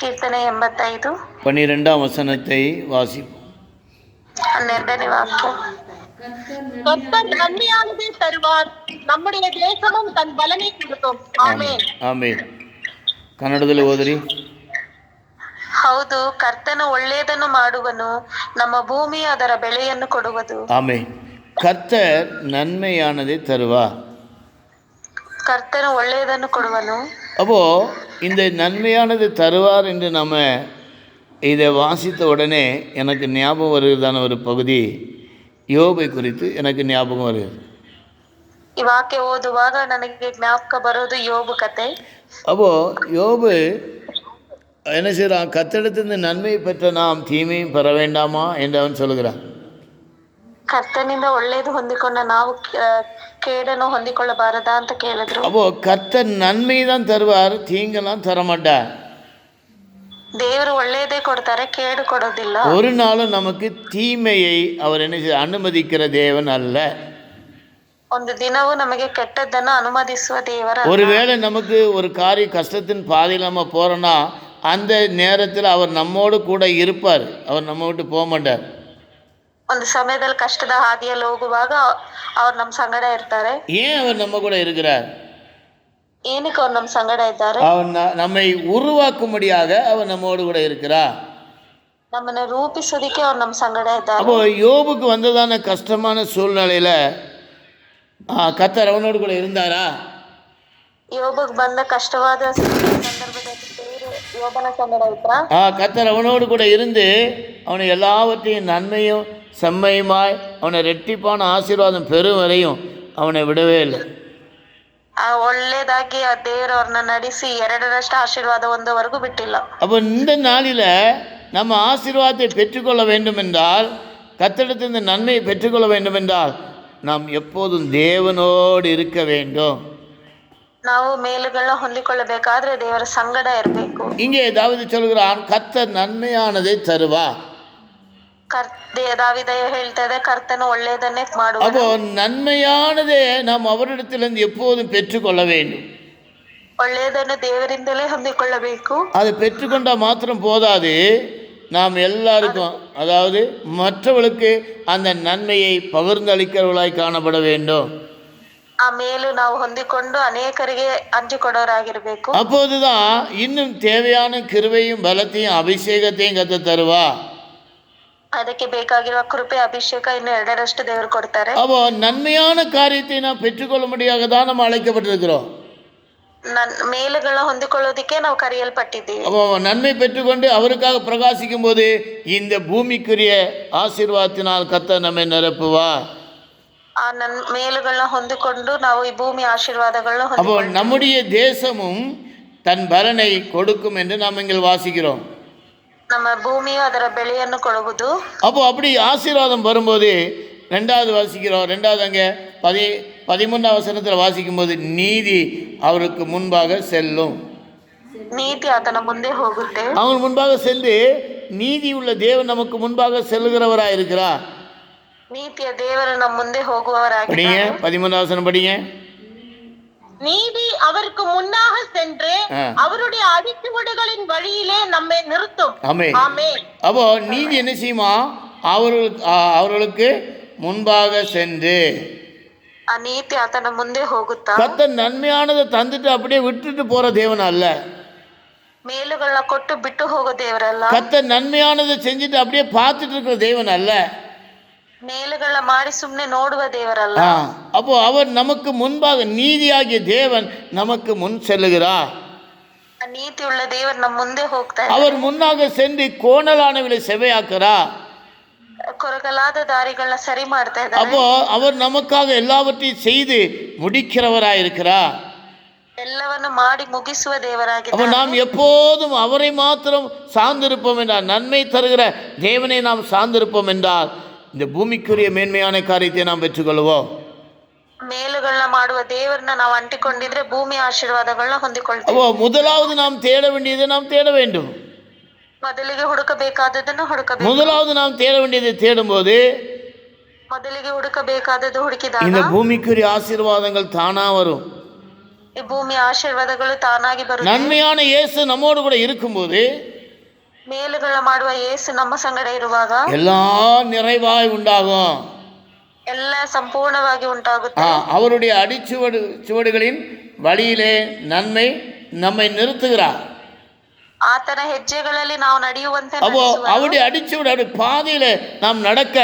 ಕೀರ್ತನೆ ಎಂಬತ್ತೈದು பன்னிரெண்டாம் வசனத்தை வாசிப்போம் ಹನ್ನೆರಡನೇ ವಾಕ್ಯ கர்த்தர் நன்மையானதை தருவார் நம்முடைய தேசமும் தன் பலனை கொடுக்கும் ஆமென் ஆமென் ಕನ್ನಡದಲ್ಲಿ ಓದ್ರಿ ಹೌದು ಕರ್ತನು ಒಳ್ಳೆಯದನ್ನು ಮಾಡುವನು ನಮ್ಮ ಭೂಮಿ ಅದರ ಬೆಳೆಯನ್ನು ಕೊಡುವುದು ஆமென் கர்த்தர் நன்மையானதை தருவார் ಕರ್ತನು ಒಳ್ಳೆಯದನ್ನು ಕೊಡುವನು அப்போ இந்த நன்மையானது தருவார் என்று நம்ம இதை வாசித்த உடனே எனக்கு ஞாபகம் வருகிறதான ஒரு பகுதி யோபை குறித்து எனக்கு ஞாபகம் வருகிறது ಈ ವಾಕ್ಯ ಓದುವಾಗ ನನಗೆ ಜ್ಞಾಪಕ ಬರೋದು ಯೋಬು ಕತೆ அப்போ யோபு என்ன செய்கிறான் கத்தெடுத்திருந்து நன்மை பெற்ற நாம் தீமையும் பெற வேண்டாமா என்று அவன் சொல்கிறான் ಕರ್ತನಿಂದ ಒಳ್ಳೆಯದು ಹೊಂದಿಕೊಂಡ ನಾವು ಕ- ಕೇಡನ್ನು ಹೊಂದಿಕೊಳ್ಳಬಾರದಾ ಅಂತ ಕೇಳಿದ್ರು அப்போ கர்த்தர் நன்மை தான் தருவார் தீங்கெல்லாம் தரமாட்டார் ದೇವರು ಒಳ್ಳೆಯದೇ ಕೊಡ್ತಾರೆ ಕೇಡು ಕೊಡೋದಿಲ್ಲ ஒரு நாளும் நமக்கு தீமையை அவர் என்ன செய்ய அனுமதிக்கிற தேவன் அல்ல ಒಂದು ದಿನವೂ ನಮಗೆ ಕೆಟ್ಟದ್ದನ್ನು ಅನುಮತಿಸುವ ದೇವರ ஒருவேளை நமக்கு ஒரு காரிய கஷ்டத்தின் பாதையில் நம்ம போகிறோன்னா அந்த நேரத்தில் அவர் நம்மோடு கூட இருப்பார் அவர் நம்ம விட்டு போக மாட்டார் ಒಂದು ಸಮಯದಲ್ಲಿ ಕಷ್ಟದ ಹಾದಿಯಲ್ಲಿ ಹೋಗುವಾಗ ಅವ್ರು ನಮ್ಮ ಸಂಗಡ ಇರ್ತಾರೆ ஏன் அவர் நம்ம கூட இருக்கிறார் ಏನಕ್ಕೆ ಅವ್ರು ನಮ್ಮ ಸಂಗಡ ಇದ್ದಾರೆ அவர் ந- நம்மை உருவாக்கும்படியாக அவர் நம்மோடு கூட இருக்கிறார் ನಮ್ಮನ್ನ ರೂಪಿಸೋದಿಕ್ಕೆ ಅವ್ರು ನಮ್ಮ ಸಂಗಡ ಇದ್ದಾರೆ அப்போ யோபுக்கு வந்ததான கஷ்டமான சூழ்நிலையில் கத்தர் அவனோடு கூட இருந்தாரா ಯೋಬಗ್ ಬಂದ ಕಷ್ಟವಾದ ಸಂದರ್ಭದಲ್ಲಿ ದೇವರು ಯೋಬನ ಸಂಗಡ ಇದ್ರ ஆ கத்தர் அவனோடு கூட இருந்து அவனை எல்லாவற்றையும் நன்மையும் செம்மையுமாய் அவனை ரெட்டிப்பான ஆசீர்வாதம் பெறும் வரையும் அவனை விடவே இல்லை ಆ ಒಳ್ಳೇದಾಗಿ ಆ ದೇವರು ಅವ್ರನ್ನ ನಡೆಸಿ ಎರಡರಷ್ಟು ಆಶೀರ್ವಾದ ಒಂದವರೆಗೂ ಬಿಟ್ಟಿಲ್ಲ அப்போ இந்த நாளில் நம்ம ஆசீர்வாதத்தை பெற்றுக்கொள்ள வேண்டும் என்றால் கத்தெடுத்து இந்த நன்மையை பெற்றுக்கொள்ள வேண்டும் என்றால் நாம் எப்போதும் தேவனோடு இருக்க வேண்டும் ನಾವು ಮೇಲುಗಳನ್ನ ಹೊಂದಿಕೊಳ್ಳಬೇಕಾದ್ರೆ ದೇವರ ಸಂಗಡ ಇರಬೇಕು இங்கே ஏதாவது சொல்கிறான் கத்தர் நன்மையானதை தருவா அப்போ நன்மையானதை நாம் அவரிடத்திலிருந்து எப்போதும் பெற்றுக்கொள்ள வேண்டும் ಒಳ್ಳೆಯದನ್ನು ದೇವರಿಂದಲೇ ಹೊಂದಿಕೊಳ್ಳಬೇಕು அதை பெற்றுக்கொண்டால் மாத்திரம் போதாது நாம் எல்லாருக்கும் அதாவது மற்றவர்களுக்கு அந்த நன்மையை பகிர்ந்தளிக்கிறவர்களாய் காணப்பட வேண்டும் ಆ ಮೇಲು ನಾವು ಹೊಂದಿಕೊಂಡು ಅನೇಕರಿಗೆ ಹಂಚಿಕೊಡೋರಾಗಿರ್ಬೇಕು அப்போதுதான் இன்னும் தேவையான கிருபையும் பலத்தையும் அபிஷேகத்தையும் கத்த தருவா ಅದಕ್ಕೆ ಬೇಕಾಗಿರುವ ಕೃಪೆ ಅಭಿಷೇಕ ಇನ್ನು ಎರಡರಷ್ಟು ದೇವರು ಕೊಡ್ತಾರೆ அப்போ நன்மையான காரியத்தை நாம் பெற்றுக்கொள்ள முடியாக தான் நம்ம அழைக்கப்பட்டிருக்கிறோம் ನನ್ ಮೇಲುಗಳನ್ನ ಹೊಂದಿಕೊಳ್ಳೋದಿಕ್ಕೆ ನಾವು ಕರೆಯಲ್ಪಟ್ಟಿದ್ದೀವಿ அப்போ நன்மை பெற்றுக்கொண்டு அவருக்காக பிரகாசிக்கும் போது இந்த பூமிக்குரிய ஆசீர்வாதத்தினால் கத்த நம்மை நிரப்புவா ಆ ನನ್ ಮೇಲುಗಳನ್ನ ಹೊಂದಿಕೊಂಡು ನಾವು ಈ ಭೂಮಿ ಆಶೀರ್ವಾದಗಳನ್ನ அப்போ ಹೊಂದಿಕೊಂಡು நம்முடைய தேசமும் தன் பலனை கொடுக்கும் என்று நாம் இங்கே வாசிக்கிறோம் ನಮ್ಮ ಭೂಮಿಯು ಅದರ ಬೆಳೆಯನ್ನು ಕೊಡುವುದು அப்போ அப்படி ஆசீர்வாதம் வரும்போது ரெண்டாவது வாசிக்கிறோம் ரெண்டாவது அங்கே பதி பதிமூன்றாம் வசனத்தில் வாசிக்கும்போது நீதி அவருக்கு முன்பாக செல்லும் ನೀತಿ ಆತನ ಮುಂದೆ ಹೋಗುತ್ತೆ அவன் முன்பாக சென்று நீதி உள்ள தேவன் நமக்கு முன்பாக செல்லுகிறவராக இருக்கிறார் ನೀತಿಯ ದೇವರು ನಮ್ಮ ಮುಂದೆ ಹೋಗುವವರಾಗಿ படிங்க பதிமூன்றாம் வசனம் படிங்க நீதி அவருக்கு முன்னாக சென்று ஆ. அவருடைய அடிச்சுவடுகளின் வழியிலே நம்மை நிறுத்தும் ஆமே ஆமென் அப்போ நீதி என்ன செய்யுமா அவர்களுக்கு ஆ, அவர்களுக்கு முன்பாக சென்று ಆ ನೀತಿ ಆತನ ಮುಂದೆ ಹೋಗುತ್ತಾ கத்த நன்மையானதை தந்துட்டு அப்படியே விட்டுட்டு போற தேவன் அல்ல ಮೇಲುಗಳನ್ನ ಕೊಟ್ಟು ಬಿಟ್ಟು ಹೋಗೋ ದೇವರಲ್ಲ கத்த நன்மையானதை செஞ்சுட்டு அப்படியே பார்த்துட்டு இருக்கிற தேவன் அல்ல ಮೇಲುಗಳನ್ನ ಮಾಡಿ ಸುಮ್ನೆ ನೋಡುವ ದೇವರಲ್ಲ ஆ, அப்போ அவர் நமக்கு முன்பாக நீதியாகிய தேவன் நமக்கு முன் செல்லுகிறார் ಆ ನೀತಿ ಉಳ್ಳ ದೇವರು ನಮ್ಮ ಮುಂದೆ ಹೋಗ್ತಾ அவர் முன்னாக சென்று கோணலானவளை செவையாக்குறார் ಇದ್ದಾರೆ ಕೊರಗಲಾದ ದಾರಿಗಳನ್ನ ಸರಿ ಮಾಡ್ತಾ ಇದ್ದಾರೆ அப்போ அவர் நமக்காக எல்லாவற்றையும் செய்து முடிக்கிறவராய் இருக்கிறார் ಎಲ್ಲವನ್ನು ಮಾಡಿ ಮುಗಿಸುವ அப்போ ದೇವರಾಗಿದ್ದಾರೆ நாம் எப்போதும் அவரை மாத்திரம் சார்ந்திருப்போம் என்றால் நன்மை தருகிற தேவனை நாம் சார்ந்திருப்போம் என்றால் இந்த பூமிக்குரிய மேன்மையான காரியத்தை நாம் பெற்றுக்கொள்வோம் ಮೇಲುಗಳನ್ನ ಮಾಡುವ ದೇವರನ್ನ ನಾವು ಅಂಟಿಕೊಂಡಿದ್ರೆ ಭೂಮಿ ಆಶೀರ್ವಾದಗಳನ್ನ ಹೊಂದಿಕೊಳ್ತೀವಿ அப்போ முதலாவது நாம் தேட வேண்டியதை நாம் தேட வேண்டும் ಮೊದಲಿಗೆ ಹುಡುಕಬೇಕಾದದನ್ನು ಹುಡುಕಬೇಕು முதலாவது நாம் தேட வேண்டியதை தேடும்போது ಮೊದಲಿಗೆ ಹುಡುಕಬೇಕಾದದ್ದು ಹುಡುಕಿದಾಗ இந்த பூமிக்குரிய ஆசீர்வாதங்கள் தானா வரும் ಈ ಭೂಮಿ ಆಶೀರ್ವಾದಗಳು ತಾನಾಗಿ ಬರುತ್ತೆ நன்மையான இயேசு நம்மோடு கூட இருக்கும்போது ಮೇಲುಗಳ ಮಾಡುವ ಯೇಸು ನಮ್ಮ ಸಂಗಡ ಇರುವಾಗ எல்லாம் நிறைவாய் உண்டாகும் ಎಲ್ಲ ಸಂಪೂರ್ಣವಾಗಿ ஆ, ಉಂಟಾಗುತ್ತೆ அவருடைய அடிச்சுவடு சுவடுகளின் வழியிலே நன்மை நம்மை நிறுத்துகிறார் ಆತನ ಹೆಜ್ಜೆಗಳಲ್ಲಿ ನಾವು ನಡೆಯುವಂತೆ அப்போ ನಡೆಸುವನು. அவருடைய அடிச்சுவடு அவருடைய பாதையில நாம் நடக்க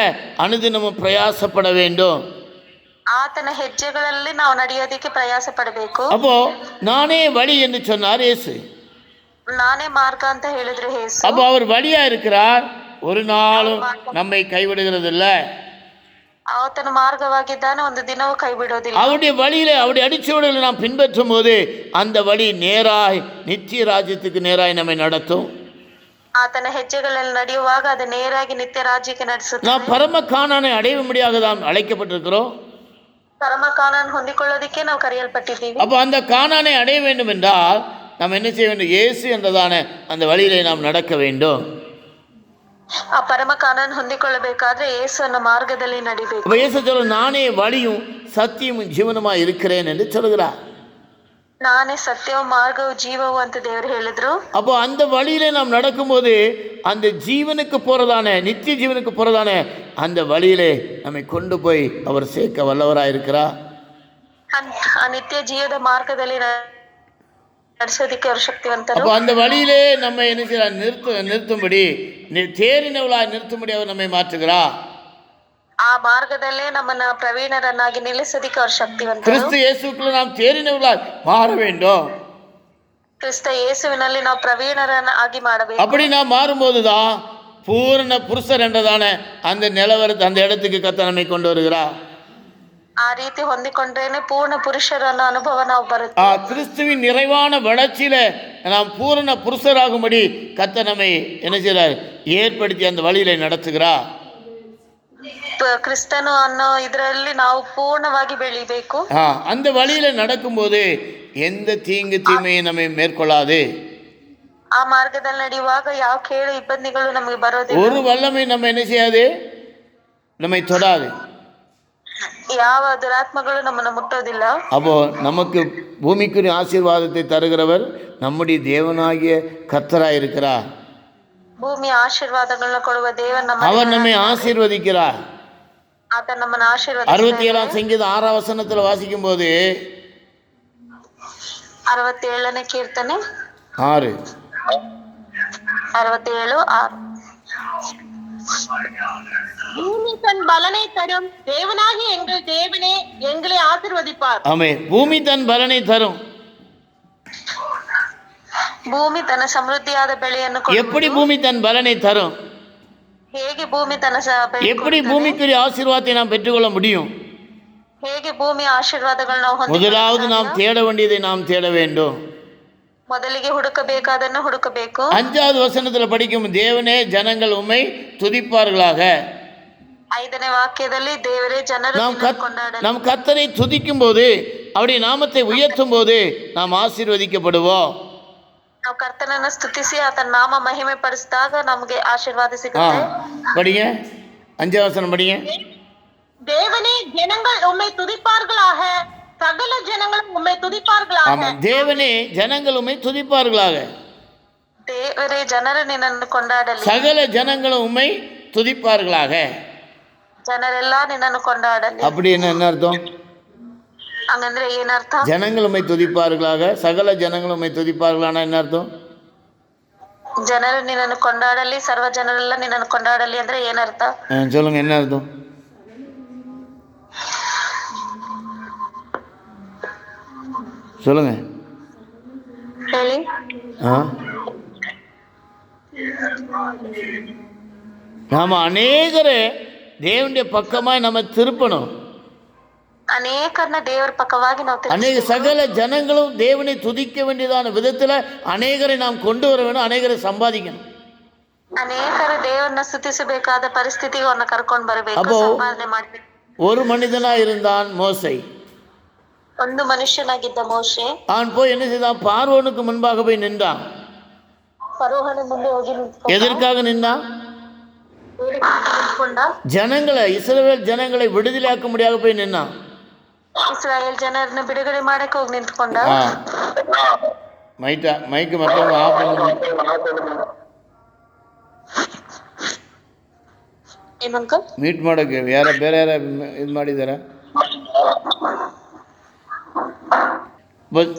அனுதினமும் பிரயாசப்பட வேண்டும் ಆತನ ಹೆಜ್ಜೆಗಳಲ್ಲಿ ನಾವು ನಡೆಯೋದಕ್ಕೆ ಪ್ರಯಾಸ ಪಡಬೇಕು அப்போ நானே வழி என்று சொன்னார் இயேசு ನಾನೇ ಮಾರ್ಗ ಅಂತ ಹೇಳಿದ್ರು ಹೇಸು அப்போ அவர் வழியா இருக்கிறார் ஒரு நாளும் நம்மை கைவிடுகிறது இல்லை ಆತನ ಮಾರ್ಗವಾಗಿದ್ದಾನೆ ಒಂದು ದಿನವೂ ಕೈ ಬಿಡೋದಿಲ್ಲ அவருடைய வழியிலே அவருடைய அடிச்சுவடுகளை நாம் பின்பற்றும் போது அந்த வழி நேராய் நித்திய ராஜ்யத்துக்கு நேராய் நம்மை நடத்தும் ಆತನ ಹೆಜ್ಜೆಗಳಲ್ಲಿ ನಡೆಯುವಾಗ ಅದು ನೇರಾಗಿ ನಿತ್ಯ ರಾಜ್ಯಕ್ಕೆ ನಡೆಸುತ್ತೆ நாம் பரம காணானை அடைய முடியாக நாம் அழைக்கப்பட்டிருக்கிறோம் ಪರಮ ಕಾನೂನು ಹೊಂದಿಕೊಳ್ಳೋದಿಕ್ಕೆ ನಾವು ಕರೆಯಲ್ಪಟ್ಟಿದ್ದೀವಿ அப்போ அந்த காணானை அடைய வேண்டும் என்றால் நாம் என்ன செய்ய வேண்டும் இயேசு என்றதான அந்த வழியிலே நாம் நடக்க வேண்டும் ಆ ಪರಮ ಕಾನೂನು ಹೊಂದಿಕೊಳ್ಳಬೇಕಾದ್ರೆ ಯೇಸು ಅನ್ನೋ ಮಾರ್ಗದಲ್ಲಿ ನಡಿಬೇಕು அப்போ இயேசு சொல்ல நானே வழியும் சத்தியமும் ஜீவனுமாய் இருக்கிறேன் என்று சொல்கிறார் ನಾನೇ ಸತ್ಯವು ಮಾರ್ಗವು ಜೀವವು ಅಂತ ದೇವರು ಹೇಳಿದ್ರು அப்போ அந்த வழியிலே நாம் நடக்கும்போது அந்த ஜீவனுக்கு போகிறதான நித்திய ஜீவனுக்கு போகிறதான அந்த வழியிலே நம்மை கொண்டு போய் அவர் சேர்க்க வல்லவராக இருக்கிறார் ಅನ್- ಆ அப்போ அந்த வழியிலே நம்ம என்ன செய்யறார் நிறுத்த நிறுத்தும்படி நி- தேறினவளாய் நிறுத்தும்படி அவர் நம்மை மாற்றுகிறார் ಆ ಮಾರ್ಗದಲ್ಲೇ ನಮ್ಮನ್ನ ಪ್ರವೀಣರನ್ನಾಗಿ ನಿಲ್ಲಿಸೋದಿಕ್ಕೆ ಅವರು ಶಕ್ತಿವಂತರು கிறிஸ்து இயேசுக்குள்ள நாம் தேறினவளாய் மாற வேண்டும் ಕ್ರಿಸ್ತ ಯೇಸುವಿನಲ್ಲಿ ನಾವು ಪ್ರವೀಣರನ್ನಾಗಿ ಮಾಡಬೇಕು அப்படி நாம் மாறும்போது தான் பூரண புருஷர் என்றதான அந்த நிலவரத்தை அந்த இடத்துக்கு கத்த நம்மை கொண்டு வருகிறார் ಆ ರೀತಿ ಹೊಂದಿಕೊಂಡ್ರೇನೆ ಪೂರ್ಣ ಪುರುಷರು ಅನ್ನೋ ಅನುಭವ ನಾವು ಬರುತ್ತೆ ஆ, கிறிஸ்துவின் நிறைவான வளர்ச்சியில நாம் பூரண புருஷராகும்படி கத்த நம்மை என்ன செய்கிறார் ஏற்படுத்தி அந்த வழியில நடத்துகிறார் ಪ- ಕ್ರಿಸ್ತನು ಅನ್ನೋ ಇದರಲ್ಲಿ ನಾವು ಪೂರ್ಣವಾಗಿ ಬೆಳಿಬೇಕು ஆ, அந்த வழியில நடக்கும்போது எந்த தீங்கு தீமையும் நம்மை மேற்கொள்ளாது ಆ ಮಾರ್ಗದಲ್ಲಿ ನಡೆಯುವಾಗ ಯಾವ ಕೇಳು ಇಬ್ಬಂದಿಗಳು ನಮಗೆ ಬರೋದಿಲ್ಲ ஒரு வல்லமை நம்ம என்ன செய்யாது நம்மை தொடாது ಯಾವ ದುರಾತ್ಮಗಳು ನಮ್ಮನ್ನು ಮುಟ್ಟೋದಿಲ್ಲ அப்போ நமக்கு பூமிக்குரிய ஆசீர்வாதத்தை தருகிறவர் நம்முடைய தேவனாகிய கத்தராய் இருக்கிறார் ಭೂಮಿಯ ಆಶೀರ್ವಾದಗಳನ್ನ ಕೊಡುವ ದೇವರ ನಮ್ಮ அவர் நம்மை ஆசீர்வதிக்கிறார் ಆತ ನಮ್ಮನ್ನ அறுபத்தி ಆಶೀರ್ವಾದ ஏழாம் சங்கீதம் ஆறாம் வசனத்தில் வாசிக்கும் போது ಅರವತ್ತೇಳನೇ ಕೀರ್ತನೆ ஆறு ಅರವತ್ತೇಳು ಆರು பூமி தன் பலனை தரும் தேவனாகி எங்கள் தேவனே எங்களை ஆசிர்வதிப்பார் ஆமே பூமி தன் பலனை தரும் ಭೂಮಿ ತನ್ನ ಸಮೃದ್ಧಿಯಾದ ಬೆಳೆಯನ್ನು ಕೊಡುವುದು. எப்படி பூமி தன் பலனை தரும் ಹೇಗೆ ಭೂಮಿ ತನ್ನ ಸ- ಬೆಳೆ எப்படி ಕೊಡುತ್ತದೆ? பூமிக்குரிய ஆசீர்வாதத்தை நாம் பெற்றுக்கொள்ள முடியும் ಹೇಗೆ ಭೂಮಿಯ ಆಶೀರ್ವಾದಗಳು ನಾವು முதலாவது ಹೊಂದಿಕೊಳ್ಳಲು நாம் ಸಾಧ್ಯ? தேட வேண்டியதை நாம் தேட வேண்டும் ಮೊದಲಿಗೆ ಹುಡುಕಬೇಕಾದನ್ನು ಹುಡುಕಬೇಕು அஞ்சாவது வசனத்தில் படிக்கும் தேவனே ஜனங்கள் உம்மை துதிப்பார்களாக ಐದನೇ ವಾಕ್ಯದಲ್ಲಿ ದೇವರೇ ಜನರು நாம் ನಿನ್ನನ್ನು கத் ಕೊಂಡಾಡಲಿ நம் கத்தரை துதிக்கும் போது அவருடைய நாமத்தை உயர்த்தும் போது நாம் ஆசீர்வதிக்கப்படுவோம் ನಾವು ಕರ್ತನನ್ನ ಸ್ತುತಿಸಿ ಆತನ ನಾಮ ಮಹಿಮೆ ಪಡಿಸಿದಾಗ ನಮಗೆ ಆಶೀರ್ವಾದ ஆ ಸಿಗುತ್ತೆ படிங்க அஞ்சாவது வசனம் படிங்க தேவனே ஜனங்கள் உம்மை துதிப்பார்களாக சகல ஜனங்களும் உம்மை துதிப்பார்களாக ஆமாம் தேவனே ஜனங்கள் உம்மை துதிப்பார்களாக ದೇವರೇ ಜನರು ನಿನ್ನನ್ನು ಕೊಂಡಾಡಲಿ சகல ஜனங்களும் உம்மை துதிப்பார்களாக ಜನರೆಲ್ಲ ನಿನ್ನನ್ನು ಕೊಂಡಾಡಲಿ அப்படி என்ன என்ன அர்த்தம் ಹಂಗಂದ್ರೆ ಏನರ್ಥ ஜனங்கள் உம்மை துதிப்பார்களாக சகல ஜனங்களும் உம்மை துதிப்பார்களானா என்ன அர்த்தம் ಜನರು ನಿನ್ನನ್ನು ಕೊಂಡಾಡಲಿ ಸರ್ವ ಜನರೆಲ್ಲ ನಿನ್ನನ್ನು ಕೊಂಡಾಡಲಿ ಅಂದ್ರೆ ಏನರ್ಥ ஆ, சொல்லுங்க என்ன அர்த்தம் சொல்லுங்க ಹೇಳಿ ஆ நாம் அநேகரை தேவனுடைய பக்கமாய் நம்ம திருப்பணும் ಅನೇಕರನ್ನ ದೇವರ ಪಕ್ಕವಾಗಿ ನಾವು ತಿರುಗಿಸ್ಬೇಕು. அநேக சகல ஜனங்களும் தேவனை துதிக்க வேண்டியதான விதத்தில் அநேகரை நாம் கொண்டு வர வேணும் அநேகரை சம்பாதிக்கணும் ಅನೇಕರು ದೇವರನ್ನ ಸ್ತುತಿಸಬೇಕಾದ ಪರಿಸ್ಥಿತಿಗೆ ಅವ್ರನ್ನ ಕರ್ಕೊಂಡ್ ಬರಬೇಕು ಅಬ್ಬೋ. ಸಂಪಾದನೆ ಮಾಡ್ಬೇಕು ஒரு மனிதனாக இருந்தான் மோசை ಒಂದು ಮನುಷ್ಯನಾಗಿದ್ದ ಮೋಶೆ அவன் போய் என்ன செய்தான் பார்வோனுக்கு முன்பாக போய் நின்றான் ಫರೋಹನ ಮುಂದೆ ಹೋಗಿ ನಿಂತ್ಕೊಂಡ எதற்காக நின்றான் ಬೇಡಿಕೆ ನಿಂತ್ಕೊಂಡ ஜனங்களை இஸ்ரவேல் ஜனங்களை விடுதலையாக்க முடியாத போய் நின்னான் ಇಸ್ರಾಯೇಲ್ ಜನರನ್ನ ಬಿಡುಗಡೆ ಮಾಡಕ್ ಹೋಗಿ ನಿಂತ್ಕೊಂಡ ஆ மைட்டா மைக்கு மற்றவங்க ஆஃப் பண்ணுங்க ಏನು ಅಂಕಲ್ ಮೀಟ್ ಮಾಡೋಕ್ಕೆ ಯಾರ ಬೇರೆ ಯಾರ ಇದು ಮಾಡಿದಾರ பஸ்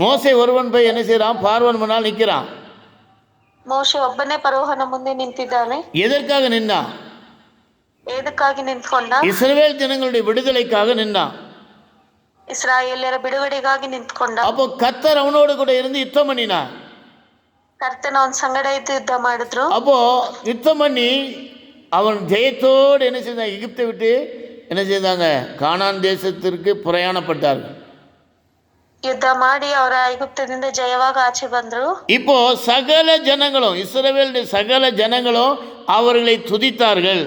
மோசை ஒருவன் போய் என்ன செய்கிறான் பார்வன் முன்னால் நிற்கிறான் ಮೋಶೆ ಒಬ್ಬನೇ ಪರೋಹನ ಮುಂದೆ ನಿಂತಿದ್ದಾನೆ எதற்காக நின்றான் ಏದಕ್ಕಾಗಿ ನಿಂತ್ಕೊಂಡ இஸ்ரவேல் ஜனங்களுடைய விடுதலைக்காக நின்றான் ಇಸ್ರಾಯೇಲ್ಯರ ಬಿಡುಗಡೆಗಾಗಿ ನಿಂತ್ಕೊಂಡ அப்போ கத்தர் அவனோடு கூட இருந்து யுத்தம் பண்ணினான் ಕರ್ತನ ಅವನ್ ಸಂಗಡ ಇದ್ದು ಯುದ್ಧ ಮಾಡಿದ್ರು அப்போ யுத்தம் பண்ணி அவன் ஜெயத்தோடு என்ன செய்தான் எகிப்தை விட்டு என்ன செய்தாங்க கானான் தேசத்திற்கு பிரயாணப்பட்டார்கள் ಯುದ್ಧ ಮಾಡಿ ಅವರ ಐಗುಪ್ತದಿಂದ ಜಯವಾಗಿ ಆಚೆ ಬಂದ್ರು இப்போ சகல ஜனங்களும் இஸ்ரவேலுடைய சகல ஜனங்களும் அவர்களை துதித்தார்கள்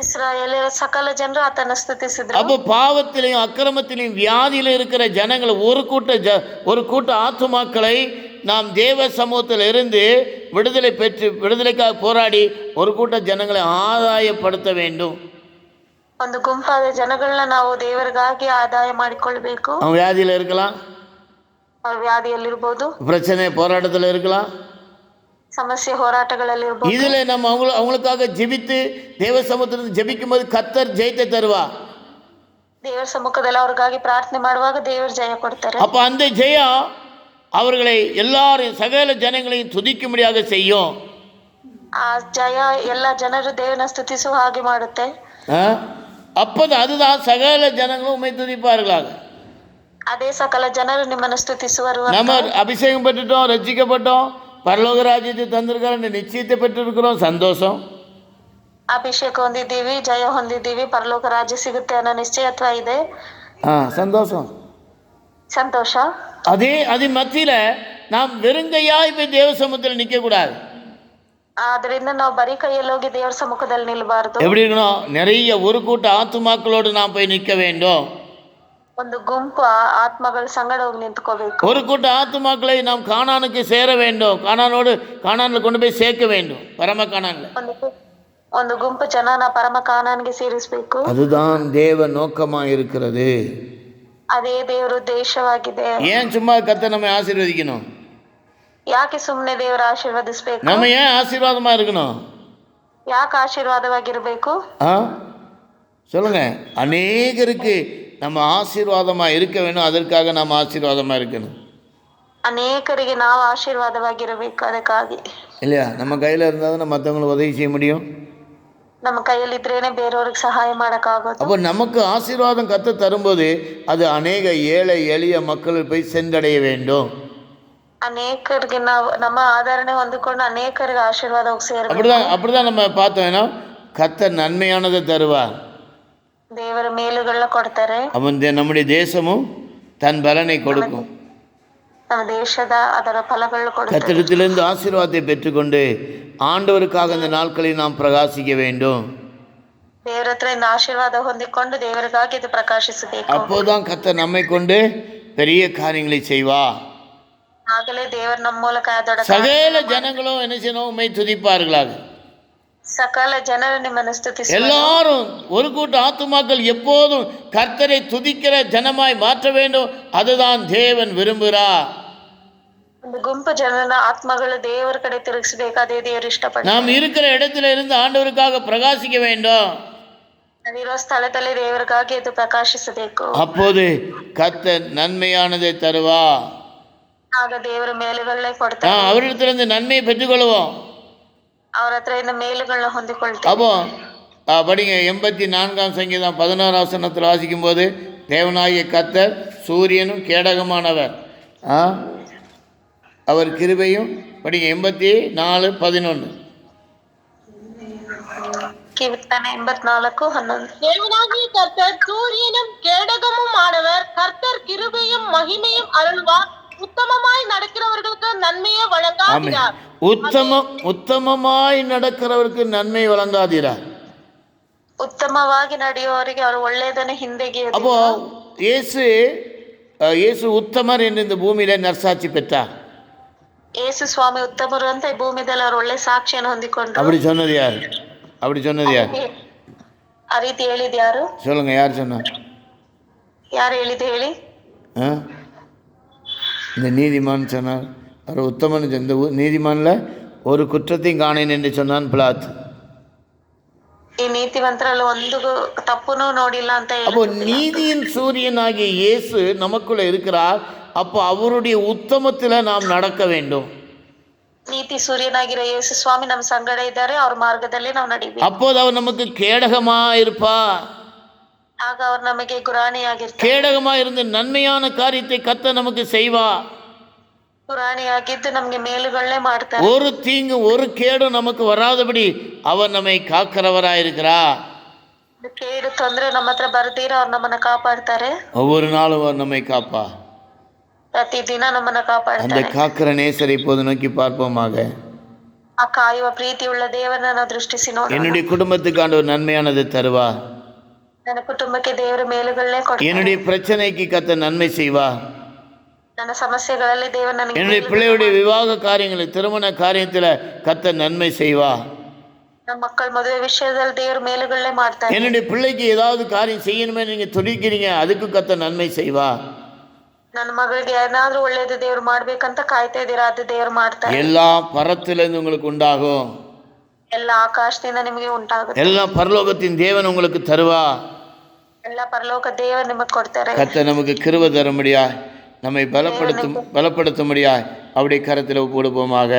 ಇಸ್ರಾಯೇಲ್ಯರ ಸಕಲ ಜನರು ಆತನ ಸ್ತುತಿಸಿದ್ರು அப்போ பாவத்திலையும் அக்கிரமத்திலையும் வியாதியிலும் இருக்கிற ஜனங்களை ஒரு கூட்ட ஜ ஒரு கூட்ட ஆத்துமாக்களை நாம் தேவ சமூகத்தில் இருந்து விடுதலை பெற்று விடுதலைக்காக போராடி ஒரு கூட்ட ஜனங்களை ஆதாயப்படுத்த வேண்டும் ಒಂದು ಗುಂಪಾದ ಜನಗಳನ್ನ ನಾವು ದೇವರಿಗಾಗಿ ಆದಾಯ ಮಾಡಿಕೊಳ್ಬೇಕು அவன் வியாதியில் இருக்கலாம் ಅವ್ರ ವ್ಯಾಧಿಯಲ್ಲಿರ್ಬೋದು பிரச்சனை போராட்டத்தில் இருக்கலாம் ಸಮಸ್ಯೆ ಹೋರಾಟಗಳಲ್ಲಿರ್ಬೋದು இதில் நம்ம அவங்கள அவங்களுக்காக ஜெபித்து தேவ சமூகத்திலிருந்து ஜெபிக்கும் போது கத்தர் ஜெயத்தை தருவா ದೇವರ ಸಮ್ಮುಖದಲ್ಲಿ ಅವ್ರಿಗಾಗಿ ಪ್ರಾರ್ಥನೆ ಮಾಡುವಾಗ ದೇವರು ಜಯ ಕೊಡ್ತಾರೆ அப்போ அந்த ஜெயம் அவர்களை எல்லாரையும் சகல ஜனங்களையும் துதிக்கும்படியாக செய்யும் ಆ ಜಯ ಎಲ್ಲ ಜನರು ದೇವನ ಸ್ತುತಿಸುವ ಹಾಗೆ ಮಾಡುತ್ತೆ ஆ? அப்போது அதுதான் சகல ஜனங்களும் உண்மை துதிப்பார்களாக ಅದೇ ಸಕಲ ಜನರು ನಿಮ್ಮನ್ನು ಸ್ತುತಿಸುವರು ಅಂತ. நம்ம அபிஷேகம் பெற்றுட்டோம் ரட்சிக்கப்பட்டோம் பரலோக ராஜ்யத்தை தந்திருக்கிறோம் இந்த நிச்சயத்தை பெற்றிருக்கிறோம் சந்தோஷம் ಅಭಿಷೇಕ ಹೊಂದಿದ್ದೀವಿ ಜಯ ಹೊಂದಿದ್ದೀವಿ ಪರಲೋಕ ರಾಜ್ಯ ಸಿಗುತ್ತೆ ಅನ್ನೋ ನಿಶ್ಚಯತ್ವ ಇದೆ ஆ சந்தோஷம் ಸಂತೋಷ அதே அது மத்தியில் நாம் வெறுங்கையாய் போய் தேவ சமூகத்தில் நிற்கக்கூடாது ಆದ್ರಿಂದ ನಾವು ಬರೀ ಕೈಯಲ್ಲಿ ಹೋಗಿ ದೇವರ ಸಮ್ಮುಖದಲ್ಲಿ ನಿಲ್ಬಾರ್ದು எப்படி இருக்கணும் நிறைய ஒரு கூட்ட ஆத்துமாக்களோடு நாம் போய் நிற்க வேண்டும் ಒಂದು ಗುಂಪು ಆ- ಆತ್ಮಗಳ ಸಂಗಡ ಹೋಗಿ ನಿಂತ್ಕೋಬೇಕು ஒரு கூட்ட ஆத்துமாக்களை நாம் கானானுக்கு சேர வேண்டும் கானானோடு கானானில் கொண்டு போய் சேர்க்க வேண்டும் பரம கானானில் ಒಂದು ಗು- ಒಂದು ಗುಂಪು ಜನನ ಪರಮ ಕಾನಾನ್ಗೆ ಸೇರಿಸ್ಬೇಕು அதுதான் தேவ நோக்கமாக இருக்கிறது ಅದೇ ದೇವರ ಉದ್ದೇಶವಾಗಿದೆ ஏன் சும்மா கத்தை நம்ம ஆசீர்வதிக்கணும் ಯಾಕೆ ಸುಮ್ಮನೆ ದೇವರ ಆಶೀರ್ವದಿಸ್ಬೇಕು நம்ம ஏன் ஆசீர்வாதமாக இருக்கணும் ಯಾಕೆ ಆಶೀರ್ವಾದವಾಗಿರ್ಬೇಕು ஆ சொல்லுங்க அநேகருக்கு நம்ம ஆசீர்வாதமாக இருக்க வேணும் அதற்காக நம்ம ஆசீர்வாதமாக இருக்கணும் ಅನೇಕರಿಗೆ ನಾವು ಆಶೀರ್ವಾದವಾಗಿರಬೇಕು ಅದಕ್ಕಾಗಿ இல்லையா நம்ம கையில் இருந்தால் தான் மற்றவங்களுக்கு உதவி செய்ய முடியும் ನಮ್ಮ ಕೈಯಲ್ಲಿದ್ರೇನೆ ಬೇರೆಯವ್ರಿಗೆ ಸಹಾಯ ಮಾಡಕ್ಕಾಗೋದು அப்போ நமக்கு ஆசீர்வாதம் கற்று தரும்போது அது அநேக ஏழை எளிய மக்கள் போய் சென்றடைய வேண்டும் ಅನೇಕರಿಗೆ ನಾವು ನಮ್ಮ ಆಧರಣೆ ಹೊಂದಿಕೊಂಡು ಅನೇಕರಿಗೆ ಆಶೀರ್ವಾದ ಹೋಗಿ ಸೇರ್ಬೇಕು அப்படிதான் அப்படிதான் நம்ம பார்த்தோம் ஏன்னா கத்தர் நன்மையானதை தருவார் ದೇವರ ಮೇಲುಗಳನ್ನ ಕೊಡ್ತಾರೆ அவன் தே- நம்முடைய தேசமும் தன் பலனை கொடுக்கும் ನಮ್ಮ ದೇಶದ ಅದರ ಫಲಗಳು ಕೊಡ್ತಾರೆ கத்திடத்திலிருந்து ஆசீர்வாதத்தை பெற்றுக்கொண்டு ஆண்டவருக்காக இந்த நாட்களில் நாம் பிரகாசிக்க வேண்டும் ದೇವರ ಹತ್ರ ಇಂದ ಆಶೀರ್ವಾದ ಹೊಂದಿಕೊಂಡು ದೇವರಿಗಾಗಿ ಇದು ಪ್ರಕಾಶಿಸಬೇಕು அப்போதான் கத்தர் நம்மை கொண்டு பெரிய காரியங்களை செய்வா சகல ஜனங்களும் என்ன செய்யணும் உண்மை துதிப்பார்களாக ಸಕಲ ಜನರು ನಿಮ್ಮನ್ನು ಸ್ತುತಿಸ எல்லாரும் ஒரு கூட்ட ஆத்துமாக்கள் எப்போதும் கர்த்தரை துதிக்கிற ஜனமாய் மாற்ற வேண்டும் அதுதான் தேவன் விரும்புகிறார் ಒಂದು ಗುಂಪು ಜನರ ಆತ್ಮಗಳು ದೇವರ ಕಡೆ ತಿರುಗಿಸ್ಬೇಕು ಅದೇ ದೇವರು ಇಷ್ಟಪಡ್ತಾರೆ நாம் இருக்கிற இடத்துல இருந்து ஆண்டவருக்காக பிரகாசிக்க வேண்டும் ನಾವಿರೋ ಸ್ಥಳದಲ್ಲಿ ದೇವರಿಗಾಗಿ ಇದು ಪ್ರಕಾಶಿಸಬೇಕು அப்போது கர்த்தர் நன்மையானதை தருவா ಆಗ ದೇವರ ಮೇಲುಗಳನ್ನೇ ஆ, ಕೊಡ್ತಾರೆ அவரிடத்திலிருந்து நன்மையை பெற்றுக்கொள்வோம் ಅವ್ರ ಹತ್ರ ಇಂದ ಮೇಲುಗಳನ್ನ ಹೊಂದಿಕೊಳ್ತೇವೆ அப்போ ஆ, படிங்க எண்பத்தி நான்காம் சங்கீதம் பதினாறு வசனத்தில் வாசிக்கும் போது தேவனாகிய கர்த்தர் சூரியனும் கேடகமானவர் ஆ அவர் கிருபையும் படிங்க எண்பத்தி நாலு பதினொன்று ಕೀರ್ತನೆ ಎಂಬತ್ನಾಲ್ಕು ಹನ್ನೊಂದು தேவனாகிய கர்த்தர் சூரியனும் கேடகமும் ஆனவர் கர்த்தர் கிருபையும் மகிமையும் அருள்வார் உத்தமமாய் நடக்கிறவர்களுக்கு நன்மையை ஆமென் வழங்காதிரார் உத்தமம் உத்தமமாய் நடக்கிறவருக்கு நன்மை வழங்காதீரா ಉತ್ತಮವಾಗಿ ನಡೆಯುವವರಿಗೆ ಅವರು ಒಳ್ಳೆಯದನ್ನು ಹಿಂದೆಗೆ அப்போ இயேசு அஹ், இயேசு உத்தமர் என்று இந்த பூமியில நற்சாட்சி பெற்றார் ಯೇಸು ಸ್ವಾಮಿ ಉತ್ತಮರು ಅಂತ ಈ ಭೂಮಿದಲ್ಲಿ ಅವರು ಒಳ್ಳೆ ಸಾಕ್ಷಿಯನ್ನು ಹೊಂದಿಕೊಂಡ್ರು அப்படி சொன்னது யார் அப்படி சொன்னது யார் ಆ ರೀತಿ ಹೇಳಿದ್ ಯಾರು சொல்லுங்க யார் சொன்னா ಯಾರು ಹೇಳಿದ್ದು ಹೇಳಿ ஆ? இந்த நீதிமான் சொன்னார் அவர் உத்தமன் இந்த ஊ- நீதிமான்ல ஒரு குற்றத்தையும் காணேன் என்று சொன்னான் பிளாத் ಈ ನೀತಿವಂತರಲ್ಲಿ ಒಂದು ತಪ್ಪುನೂ ನೋಡಿಲ್ಲ ಅಂತ அப்போ ಹೇಳಿ நீதியின் சூரியனாகிய இயேசு நமக்குள்ள இருக்கிறார் அப்போ அவருடைய உத்தமத்தில் நாம் நடக்க வேண்டும் ನೀತಿ ಸೂರ್ಯನಾಗಿರೋ ಯೇಸು ಸ್ವಾಮಿ ನಮ್ಮ ಸಂಗಡ ಇದ್ದಾರೆ ಅವ್ರ ಮಾರ್ಗದಲ್ಲಿ ನಾವು ನಡಿಬೇಕು அப்போது அவர் நமக்கு கேடகமா இருப்பா ಆಗ ಅವ್ರು ನಮಗೆ ಗುರಾಣಿಯಾಗಿರ್ತಾರೆ கேடகமா இருந்து நன்மையான காரியத்தை கத்த நமக்கு செய்வா ஒரு தீங்கு ஒரு கேடும் நமக்கு வராதபடி அவர் நம்மை காக்கிறவராயிருக்கிறா ಇದು ಕೇಡು ತೊಂದ್ರೆ ನಮ್ಮ ಹತ್ರ ಬರ್ದಿರ ಅವ್ರು ನಮ್ಮನ್ನ ಕಾಪಾಡ್ತಾರೆ ஒவ்வொரு நாளும் அவர் நம்மை காப்பா ಪ್ರತಿದಿನ ನಮ್ಮನ್ನ அந்த ಕಾಪಾಡ್ತಾರೆ காக்கிற நேசரை இப்போது நோக்கி பார்ப்போமாக ಆ ಕಾಯುವ ಪ್ರೀತಿ ಉಳ್ಳ ದೇವರನ್ನ ನಾವು ದೃಷ್ಟಿಸಿ ನೋಡೋಣ என்னுடைய குடும்பத்துக்கு ஆண்டவர் நன்மையானது தருவா ನನ್ನ ಕುಟುಂಬಕ್ಕೆ ದೇವರ ಮೇಲುಗಳನ್ನೇ ಕೊಡ್ತಾರೆ என்னுடைய பிரச்சனைக்கு கத்த நன்மை செய்வா என்னுடைய பிள்ளையுடைய விவாக காரியங்கள் திருமண காரியத்தில் கத்த நன்மை செய்வா ನಮ್ಮ ಮಕ್ಕಳ ಮದುವೆ ವಿಷಯದಲ್ಲಿ ದೇವ್ರ ಮೇಲುಗಳನ್ನೇ ಮಾಡ್ತಾರೆ என்னுடைய பிள்ளைக்கு ஏதாவது காரியம் செய்யணுமே நீங்கள் துடிக்கிறீங்க அதுக்கு கத்த நன்மை செய்வா ನನ್ನ ಮಗಳಿಗೆ ಏನಾದ್ರೂ ಒಳ್ಳೇದು ದೇವ್ರು ಮಾಡ್ಬೇಕಂತ ಕಾಯ್ತಾ ಇದೀರಾ ಅದು ದೇವ್ರು ಮಾಡ್ತಾರೆ எல்லாம் பரத்திலிருந்து உங்களுக்கு உண்டாகும் ಎಲ್ಲ ಆಕಾಶದಿಂದ ನಿಮಗೆ ಉಂಟಾಗುತ್ತೆ எல்லாம் பரலோகத்தின் தேவன் உங்களுக்கு தருவா ಎಲ್ಲ ಪರಲೋಕ ದೇವರು ನಿಮಗೆ ಕೊಡ್ತಾರೆ கத்த நமக்கு கிருப தர முடியா நம்மை பலப்படுத்தும் பலப்படுத்த முடியா அவருடைய கரத்தில் கொடுப்போமாக.